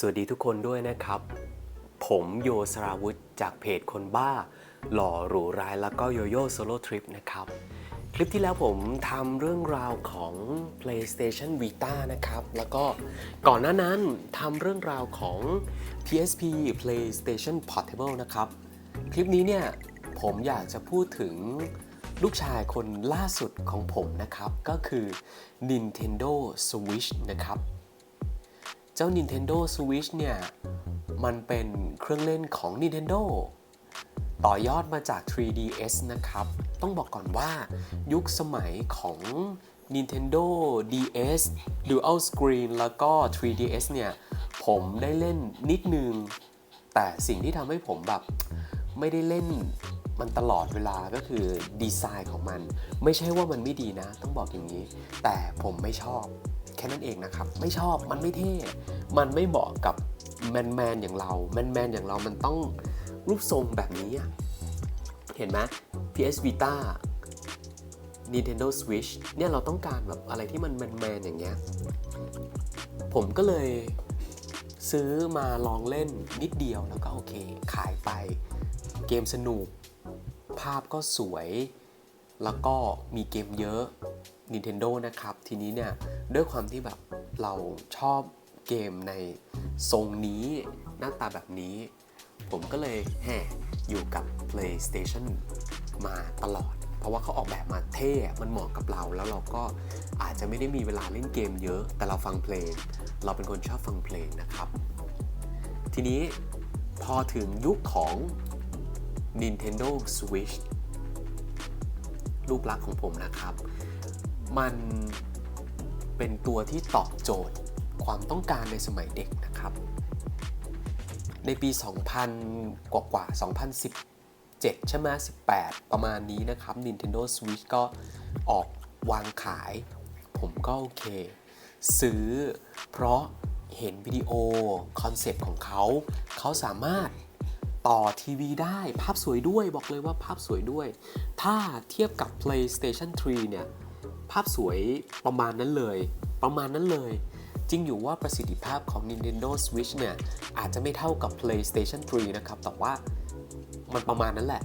สวัสดีทุกคนด้วยนะครับ ผมโยสราวุธจากเพจคนบ้า หล่อหรูร้ายแล้วก็โยโย่โซโล่ทริปนะครับ คลิปที่แล้วผมทำเรื่องราวของ PlayStation Vita นะครับ แล้วก็ก่อนหน้านั้นทำเรื่องราวของ PSP PlayStation Portable นะครับ คลิปนี้เนี่ยผมอยากจะพูดถึงลูกชายคนล่าสุดของผมนะครับ ก็คือ Nintendo Switch นะครับ เจ้า Nintendo Switch เนี่ย มันเป็นเครื่องเล่นของ Nintendo ต่อยอดมาจาก 3DS นะครับ ต้องบอกก่อนว่ายุคสมัยของ Nintendo DS Dual Screen แล้วก็ 3DS เนี่ย ผมได้เล่นนิดนึง แต่สิ่งที่ทำให้ผมแบบ ไม่ได้เล่นมันตลอดเวลาก็คือดีไซน์ของมัน ไม่ใช่ว่ามันไม่ดีนะ ต้องบอกอย่างนี้ แต่ผมไม่ชอบ แค่นั้นเองนะครับ ไม่ชอบมันไม่เท่ มันไม่เหมาะกับแมนแมนอย่างเรา แมนแมนอย่างเรามันต้องรูปทรงแบบนี้ เห็นไหม PS Vita Nintendo Switch เนี่ยเราต้องการแบบอะไรที่มันแมนแมนอย่างเงี้ย ผมก็เลยซื้อมาลองเล่นนิดเดียวแล้วก็โอเค ขายไปเกมสนุก ภาพก็สวย แล้วก็มีเกมเยอะ Nintendo นะครับ ทีนี้เนี่ย ด้วยความที่แบบเราชอบเกมในทรงนี้หน้าตาแบบนี้ ผมก็เลยแห่อยู่กับ PlayStation มาตลอด เพราะว่าเขาออกแบบมาเท่ มันเหมาะกับเรา แล้วเราก็อาจจะไม่ได้มีเวลาเล่นเกมเยอะ แต่เราฟังเพลง เราเป็นคนชอบฟังเพลงนะครับ ทีนี้พอถึงยุคของ Nintendo Switch ลูกรักของผมนะครับ มันเป็นตัวที่ตอบโจทย์ความต้องการในสมัยเด็กนะครับ ในปี 2000 กว่ากว่า 2017 ใช่ไหม18 ประมาณนี้นะครับ Nintendo Switch ก็ออกวางขาย ผมก็โอเค ซื้อเพราะเห็นวิดีโอ คอนเซปต์ของเขา เขาสามารถต่อทีวีได้ภาพสวยด้วยบอกเลยว่าภาพสวยด้วย ถ้าเทียบกับ PlayStation 3 เนี่ย ภาพสวยประมาณนั้นเลย ประมาณนั้นเลย จริงอยู่ว่าประสิทธิภาพของ Nintendo Switch เนี่ย อาจจะไม่เท่ากับ PlayStation 3 นะครับ แต่ว่ามันประมาณนั้นแหละ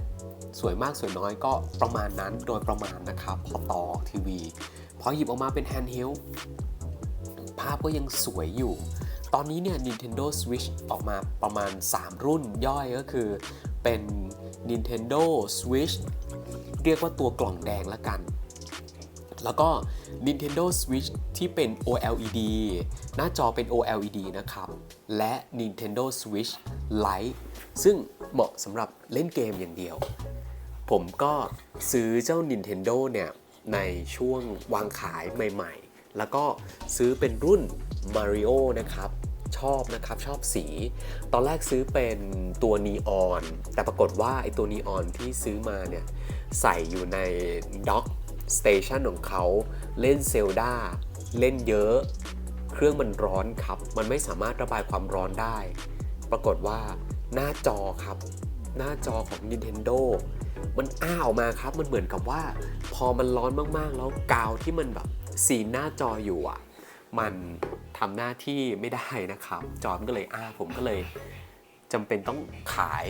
สวยมากสวยน้อยก็ประมาณนั้นโดยประมาณนะครับ พอต่อทีวี พอหยิบออกมาเป็น handheld ภาพก็ยังสวยอยู่ ตอนนี้เนี่ย Nintendo Switch ออกมาประมาณ 3 รุ่นย่อยก็คือเป็น Nintendo Switch เรียกว่าตัวกล่องแดงละกัน แล้วก็ Nintendo Switch ที่เป็น OLED หน้าจอเป็น OLED นะครับ และ Nintendo Switch Lite ซึ่งเหมาะสำหรับเล่นเกมอย่างเดียว ผมก็ซื้อเจ้า Nintendo เนี่ย ในช่วงวางขายใหม่ๆ แล้วก็ซื้อเป็นรุ่น Mario นะครับชอบนะครับ ชอบสี ตอนแรกซื้อเป็นตัวนีออน แต่ปรากฏว่าไอตัวนีออนที่ซื้อมาเนี่ย ใส่อยู่ในด็อก สเตชันของเขาเล่นเซลดาเล่นเยอะ เครื่องมันร้อนครับ มันไม่สามารถระบายความร้อนได้ ปรากฏว่าหน้าจอครับ หน้าจอของ Nintendo มันอ้าออกมาครับ มันเหมือนกับว่า พอมันร้อนมากๆ แล้วกาวที่มันแบบสีหน้าจออยู่อะ มันทำหน้าที่ไม่ได้นะครับ จอมก็เลยอ้าผมก็เลยจำเป็นต้องขาย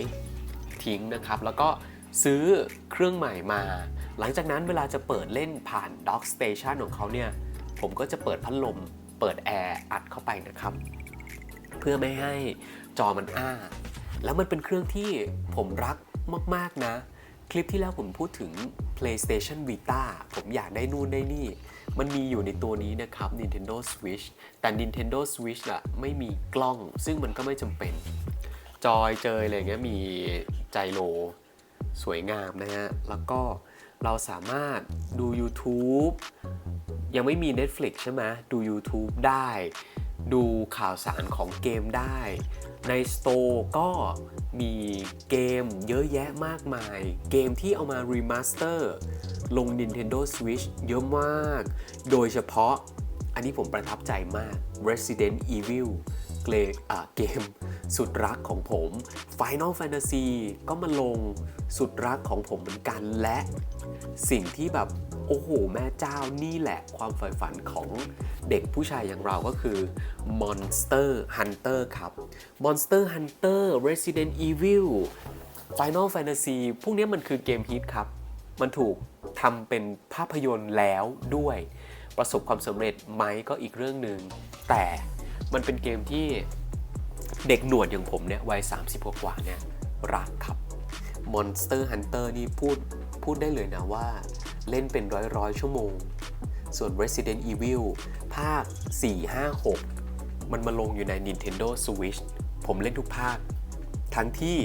ทิ้งนะครับ แล้วก็ ซื้อเครื่องใหม่มา หลังจากนั้นเวลาจะเปิดเล่นผ่าน Dock Station ของเขาเนี่ย ผมก็จะเปิดพัดลม เปิดแอร์อัดเข้าไปนะครับ เพื่อไม่ให้จอมันอ้า แล้วมันเป็นเครื่องที่ผมรักมาก ๆ นะ คลิปที่แล้วผมพูดถึง PlayStation Vita ผมอยากได้นู่นได้นี่ มันมีอยู่ในตัวนี้นะครับ Nintendo Switch แต่ Nintendo Switch อะไม่มีกล้อง ซึ่งมันก็ไม่จำเป็น จอยเจยอะไรเงี้ยมีไจโร สวยงามนะฮะ แล้วก็เราสามารถดู YouTube ยังไม่มี Netflix ใช่ไหมดู YouTube ได้ ดูข่าวสารของเกมได้ ใน Store ก็มีเกมเยอะแยะมากมาย เกมที่เอามารีมาสเตอร์ลง Nintendo Switch เยอะมาก โดยเฉพาะอันนี้ผมประทับใจมาก Resident Evil เกรอ่าเกม สุดรักของผม Final Fantasy ก็มาลงสุดรักของผมเหมือนกันและสิ่งที่แบบโอ้โห แม่เจ้านี่แหละความใฝ่ฝันของเด็กผู้ชายอย่างเราก็คือ Monster Hunter ครับ Monster Hunter Resident Evil Final Fantasy พวกนี้มันคือเกมฮิตครับ มันถูกทำเป็นภาพยนตร์แล้วด้วย ประสบความสำเร็จไหมก็อีกเรื่องหนึ่งแต่มันเป็นเกมที่ เด็กหนวดอย่างผมเนี่ยวัย 30 กว่าเนี่ยรักครับ Monster Hunter นี่พูดพูดได้เลยนะว่าเล่นเป็นร้อยร้อยชั่วโมง ส่วน Resident Evil ภาค 4 5 6 มันมาลงอยู่ใน Nintendo Switch ผมเล่นทุกภาค ทั้งที่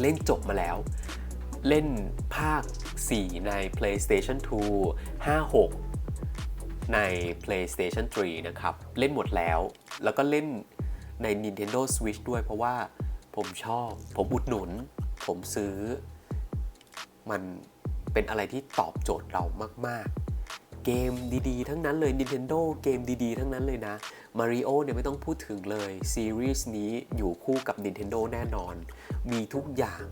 เล่นจบมาแล้ว เล่นภาค 4 ใน PlayStation 2 5 6 ใน PlayStation 3 นะครับ เล่นหมดแล้ว แล้วก็เล่น ใน Nintendo Switch ด้วยเพราะว่าผมชอบ ผมอุดหนุน ผมซื้อ มันเป็นอะไรที่ตอบโจทย์เรามาก ๆ เกมดี ๆ ทั้งนั้นเลย Nintendo เกมดีๆ ทั้งนั้นเลยนะ Mario เนี่ยไม่ต้องพูดถึงเลย ซีรีส์นี้อยู่คู่กับ Nintendo แน่นอน มีทุกอย่าง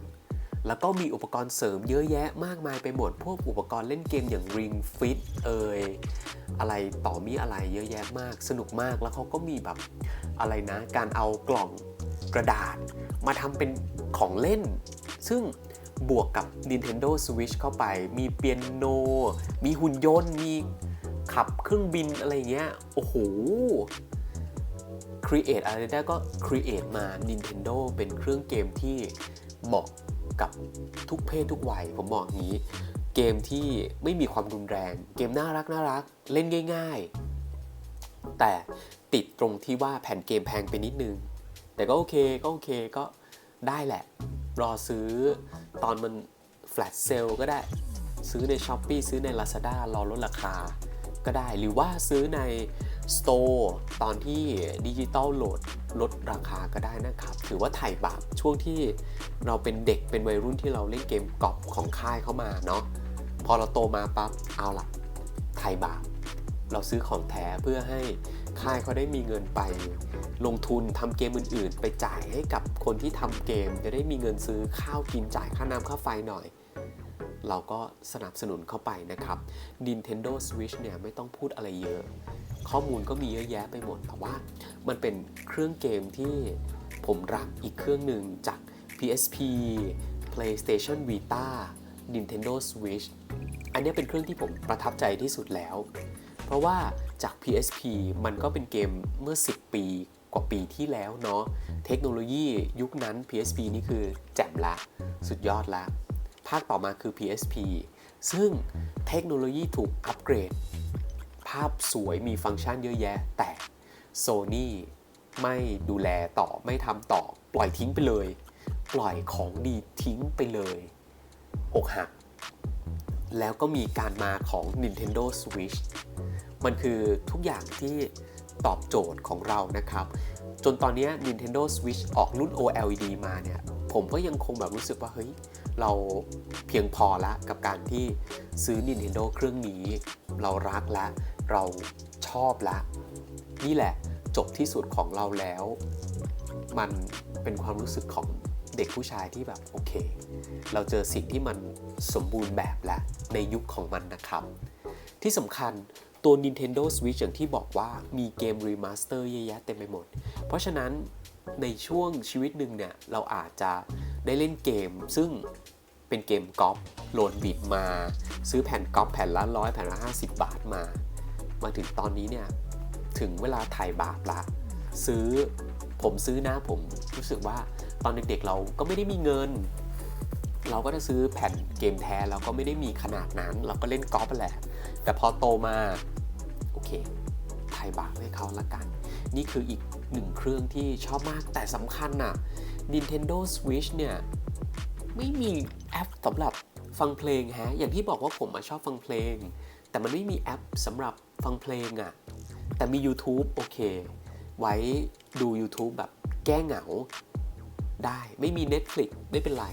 แล้วก็มีอุปกรณ์เสริมเยอะแยะมากมายไปหมด พวกอุปกรณ์เล่นเกมอย่าง Ring Fit เอ่ย อะไรต่อมีอะไรเยอะแยะมาก สนุกมากแล้วเขาก็มีแบบอะไรนะ การเอากล่องกระดาษ มาทำเป็นของเล่น ซึ่งบวกกับ Nintendo Switch เข้าไป มีเปียโน มีหุ่นยนต์ มีขับเครื่องบินอะไรเงี้ย โอ้โห Create อะไรได้ก็ Create มา Nintendo เป็นเครื่องเกมที่เหมาะกับทุกเพศทุกวัย ผมบอกอย่างนี้ เกมที่ไม่มีความรุนแรง เกมน่ารักน่ารัก เล่นง่าย ๆ แต่ติดตรงที่ว่าแผ่นเกมแพงไปนิดนึง แต่ก็โอเคก็โอเคก็ได้แหละ รอซื้อตอนมัน flash sale ก็ได้ ซื้อใน s h อ p e e ซื้อใน Lazada รอลดราคาก็ได้ หรือว่าซื้อใน Store ตอนที่ดิจิตอลโหลดลดราคาก็ได้นะครับ ถือว่าไถ่บาปช่วงที่เราเป็นเด็กเป็นวัยรุ่นที่เราเล่นเกมกอบของค่ายเข้ามาเนาะ พอเราโตมาปั๊บเอาล่ะไถ่บาปเราซื้อของแท้เพื่อให้ค่ายเขาได้มีเงินไป ลงทุนทำเกมอื่น ๆ ไปจ่ายให้กับคนที่ทำเกม จะได้มีเงินซื้อข้าวกินจ่ายค่าน้ำค่าไฟหน่อย เราก็สนับสนุนเข้าไปนะครับ Nintendo Switch เนี่ยไม่ต้องพูดอะไรเยอะ ข้อมูลก็มีเยอะแยะไปหมด แต่ว่ามันเป็นเครื่องเกมที่ผมรักอีกเครื่องหนึ่งจาก PSP PlayStation Vita Nintendo Switch อันนี้เป็นเครื่องที่ผมประทับใจที่สุดแล้ว เพราะว่าจาก PSP มันก็เป็นเกมเมื่อ 10 ปีกว่าปีที่แล้วเนาะ เทคโนโลยียุคนั้น PSP นี่คือแจ่มละ สุดยอดละ ภาคต่อมาคือ PSP ซึ่งเทคโนโลยีถูกอัปเกรด ภาพสวยมีฟังก์ชันเยอะแยะ แต่ Sony ไม่ดูแลต่อไม่ทำต่อ ปล่อยทิ้งไปเลย ปล่อยของดีทิ้งไปเลย อกหัก แล้วก็มีการมาของ Nintendo Switch มันคือทุกอย่างที่ตอบโจทย์ของเรานะครับ จนตอนนี้ Nintendo Switch ออกรุ่น OLED มาเนี่ย ผมก็ยังคงแบบรู้สึกว่า เฮ้ย เราเพียงพอละกับการที่ซื้อ Nintendo เครื่องนี้ เรารักและ เราชอบละ นี่แหละจบที่สุดของเราแล้ว มันเป็นความรู้สึกของ เด็กผู้ชายที่แบบโอเค เราเจอสิ่งที่มันสมบูรณ์แบบแล้วในยุคของมันนะครับ ที่สำคัญตัว Nintendo Switch อย่างที่บอกว่ามีเกมรีมาสเตอร์เยอะแยะเต็มไปหมด เพราะฉะนั้นในช่วงชีวิตหนึ่งเนี่ย เราอาจจะได้เล่นเกม ซึ่งเป็นเกมกอล์ฟโหลดบิดมา ซื้อแผ่นกอล์ฟแผ่นละร้อยแผ่นละ 50 บาทมา มาถึงตอนนี้เนี่ย ถึงเวลาถ่ายบาปละ ซื้อผมซื้อนะผมรู้สึกว่า ตอนเด็กๆเราก็ไม่ได้มีเงิน เราก็จะซื้อแผ่นเกมแท้เราก็ไม่ได้มีขนาดนั้น เราก็เล่นกอล์ฟแหละ แต่พอโตมา โอเคไทยบาปให้เขาละกัน นี่คืออีกหนึ่งเครื่องที่ชอบมากแต่สำคัญน่ะ Nintendo Switch เนี่ย ไม่มีแอปสำหรับฟังเพลงฮะ อย่างที่บอกว่าผมชอบฟังเพลง แต่มันไม่มีแอปสำหรับฟังเพลงอะแต่มี YouTube โอเค ไว้ดู YouTube แบบแก้เหงา ได้ ไม่มี Netflix ไม่เป็นไร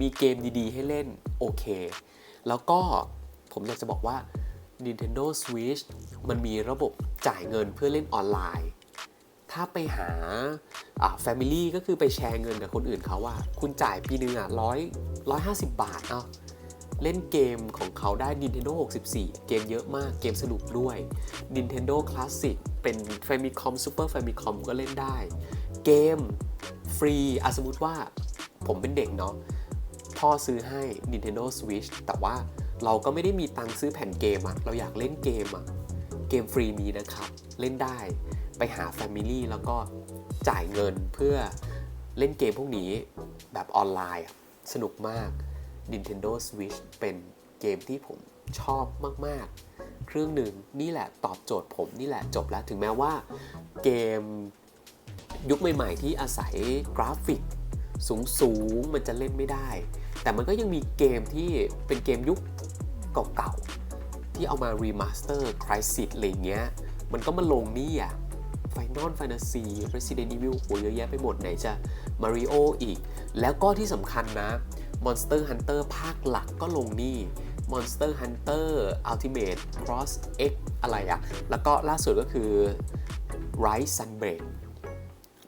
มีเกมดีๆ ให้เล่น โอเค แล้วก็ผมอยากจะบอกว่า Nintendo Switch มันมีระบบจ่ายเงินเพื่อเล่นออนไลน์ ถ้าไปหาอ่า Family ก็คือไปแชร์เงินกับคนอื่นเขาว่า คุณจ่ายปีหนึงอะร้อยร้อยห้าสิบบาท เอาเล่นเกมของเขาได้ Nintendo 64 เกมเยอะมาก เกมสนุกด้วย Nintendo Classic เป็น Famicom Super Famicom ก็เล่นได้ เกม ฟรีอะสมมติว่าผมเป็นเด็กเนาะพ่อซื้อให้ Nintendo Switch แต่ว่าเราก็ไม่ได้มีตังค์ซื้อแผ่นเกมอะเราอยากเล่นเกมอะเกมฟรีมีนะครับ เล่นได้ไปหา Family แล้วก็จ่ายเงินเพื่อเล่นเกมพวกนี้แบบออนไลน์สนุกมาก Nintendo Switch เป็นเกมที่ผมชอบมาก ๆ เครื่องหนึ่งนี่แหละตอบโจทย์ผมนี่แหละจบแล้ว ถึงแม้ว่าเกม ยุคใหม่ๆที่อาศัยกราฟิกสูงๆมันจะเล่นไม่ได้ แต่มันก็ยังมีเกมที่เป็นเกมยุคเก่าๆ ที่เอามารีมาสเตอร์ Crisis อะไรเงี้ย มันก็มาลงนี่อะ Final Fantasy Resident Evil โหเยอะแยะไปหมดไหนจะ Mario อีก แล้วก็ที่สำคัญนะ Monster Hunter ภาคหลักก็ลงนี่ Monster Hunter Ultimate Cross X อะไรอะแล้วก็ล่าสุดก็คือ Rise Sunbreak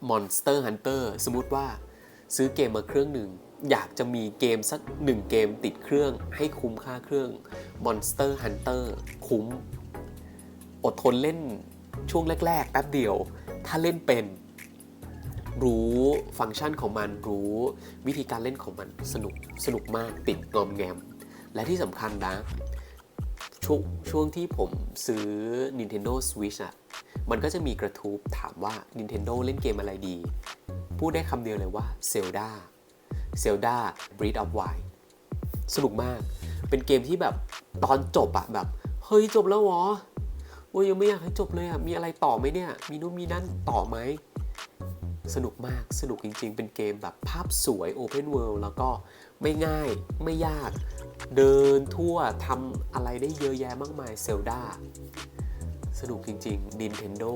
Monster Hunter สมมติว่าซื้อเกมมาเครื่องหนึ่ง อยากจะมีเกมสักหนึ่งเกมติดเครื่องให้คุ้มค่าเครื่อง Monster Hunter คุ้ม อดทนเล่นช่วงแรก ๆ แป๊บเดียว ถ้าเล่นเป็น รู้ฟังก์ชันของมันรู้วิธีการเล่นของมันสนุกสนุกมากติดงอมแงม และที่สำคัญนะชวงช่วงที่ผมซื้อ Nintendo Switch อะ มันก็จะมีกระทู้ถามว่า Nintendo เล่นเกมอะไรดี พูดได้คำเดียวเลยว่า Zelda Zelda Breath of Wild สนุกมาก เป็นเกมที่แบบตอนจบอะแบบ เฮ้ยจบแล้วเหรอโอ้ยยังไม่อยากให้จบเลยอะมีอะไรต่อไหมเนี่ย มีนู่นมีนั่นต่อไหม สนุกมาก สนุกจริง ๆ เป็นเกมแบบภาพสวย Open World แล้วก็ไม่ง่าย ไม่ยาก เดินทั่วทำอะไรได้เยอะแยะมากมายเซลดา สนุกจริง ๆ Nintendo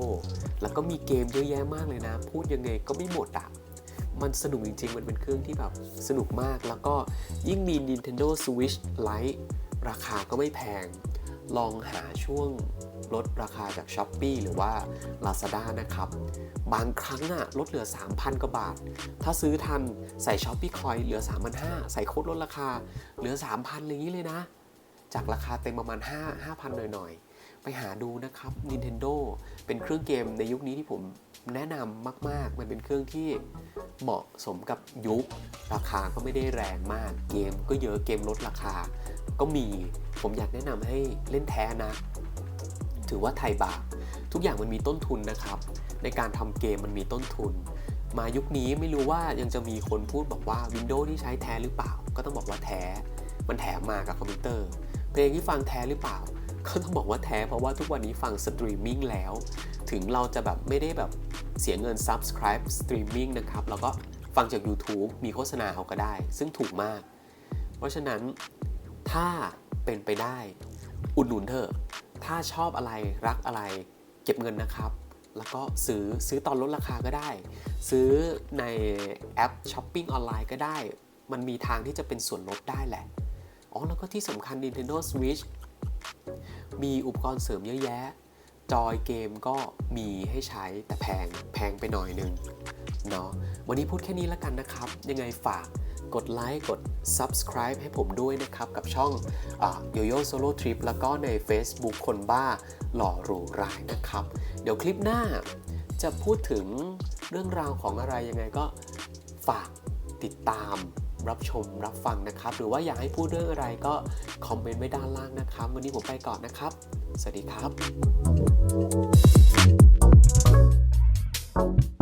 แล้วก็มีเกมเยอะแยะมากเลยนะ พูดยังไงก็ไม่หมดอะมันสนุกจริง ๆ มันเป็นเครื่องที่แบบสนุกมาก แล้วก็ยิ่งมี Nintendo Switch Lite ราคาก็ไม่แพง ลองหาช่วงลดราคาจาก s h อ p e e หรือว่า Lazada นะครับ บางครั้งอะลดเหลือ 3,000 กว่าบาท ถ้าซื้อทันใส่ s h o p e e Coin เหลือ 3,500 ใส่โค้ดลดราคาเหลือ 3,000อะไรอย่างนี้เลยนะ จากราคาเต็มประมาณ 5 5,000 หน่อยๆ ไปหาดูนะครับ Nintendo เป็นเครื่องเกมในยุคนี้ที่ผมแนะนำมาก ๆ มันเป็นเครื่องที่เหมาะสมกับยุค ราคาก็ไม่ได้แรงมาก เกมก็เยอะเกมลดราคา ก็มี ผมอยากแนะนำให้เล่นแท้นะ ถือว่าไทยบาปทุกอย่างมันมีต้นทุนนะครับ ในการทำเกมมันมีต้นทุน มายุคนี้ไม่รู้ว่ายังจะมีคนพูดบอกว่า Windows ที่ใช้แท้หรือเปล่า ก็ต้องบอกว่าแท้ มันแถมมากับคอมพิวเตอร์ เพลงที่ฟังแท้หรือเปล่า ก็ต้องบอกว่าแท้เพราะว่าทุกวันนี้ฟังสตรีมมิ่งแล้ว ถึงเราจะแบบไม่ได้แบบเสียเงิน subscribe streaming นะครับ แล้วก็ฟังจาก YouTube มีโฆษณาเขาก็ได้ ซึ่งถูกมาก เพราะฉะนั้นถ้าเป็นไปได้ อุดหนุนเถอะ ถ้าชอบอะไรรักอะไร เก็บเงินนะครับ แล้วก็ซื้อซื้อตอนลดราคาก็ได้ ซื้อในแอปช้อปปิ้งออนไลน์ก็ได้ มันมีทางที่จะเป็นส่วนลดได้แหละอ๋อแล้วก็ที่สำคัญ Nintendo Switch มีอุปกรณ์เสริมเยอะแยะ จอยเกมก็มีให้ใช้แต่แพงแพงไปหน่อยนึงเนาะวันนี้พูดแค่นี้แล้วกันนะครับ ยังไงฝากกดไลค์กด subscribe ให้ผมด้วยนะครับ กับช่องโยโย่โซโล่ทริปแล้วก็ใน Facebook คนบ้าหล่อหรูรายนะครับ เดี๋ยวคลิปหน้าจะพูดถึงเรื่องราวของอะไรยังไงก็ฝากติดตาม รับชมรับฟังนะครับ หรือว่าอยากให้พูดเรื่องอะไรก็คอมเมนต์ไว้ด้านล่างนะครับ วันนี้ผมไปก่อนนะครับ สวัสดีครับ